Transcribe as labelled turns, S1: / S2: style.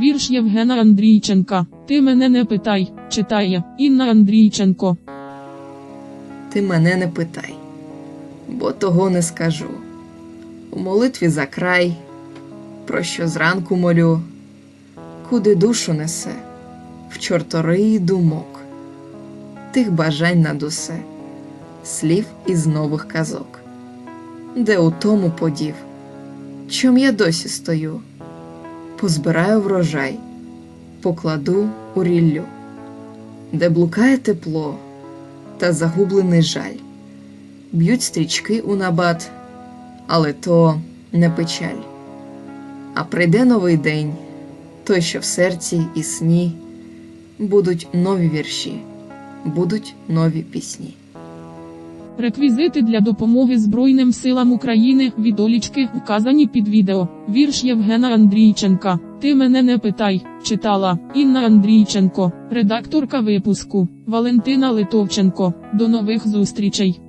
S1: Вірш Євгена Андрійченка. Ти мене не питай, читає Інна Андрійченко.
S2: Ти мене не питай, бо того не скажу. У молитві за край, про що зранку молю, куди душу несе, в чорториї думок, тих бажань над усе, слів із нових казок, де у тому подів, чом я досі стою, позбираю врожай, покладу у ріллю, де блукає тепло та загублений жаль. Б'ють стрічки у набат, але то не печаль. А прийде новий день, той, що в серці і сні, будуть нові вірші, будуть нові пісні.
S1: Реквізити для допомоги Збройним силам України відолічки вказані під відео. Вірш Євгена Андрійченка. Ти мене не питай, читала Інна Андрійченко, редакторка випуску Валентина Литовченко. До нових зустрічей.